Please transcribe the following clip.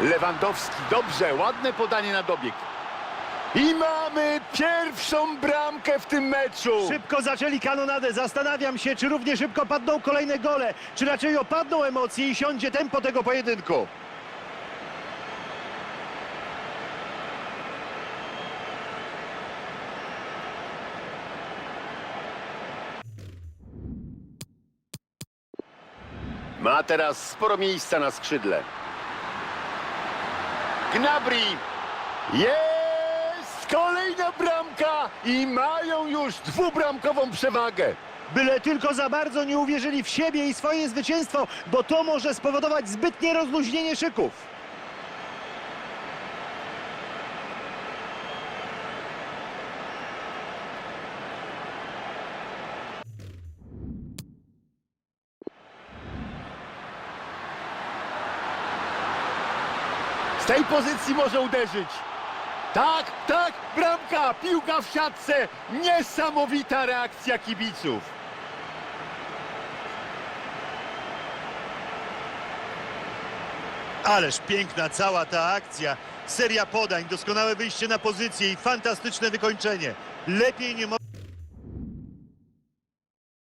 Lewandowski, dobrze, ładne podanie na dobieg. I mamy pierwszą bramkę w tym meczu. Szybko zaczęli kanonadę. Zastanawiam się, czy równie szybko padną kolejne gole, czy raczej opadną emocje i siądzie tempo tego pojedynku. Ma teraz sporo miejsca na skrzydle. Gnabry. Jest kolejna bramka i mają już dwubramkową przewagę. Byle tylko za bardzo nie uwierzyli w siebie i swoje zwycięstwo, bo to może spowodować zbytnie rozluźnienie szyków. Z tej pozycji może uderzyć. Tak, tak, bramka, piłka w siatce. Niesamowita reakcja kibiców. Ależ piękna cała ta akcja. Seria podań, doskonałe wyjście na pozycję i fantastyczne wykończenie. Lepiej nie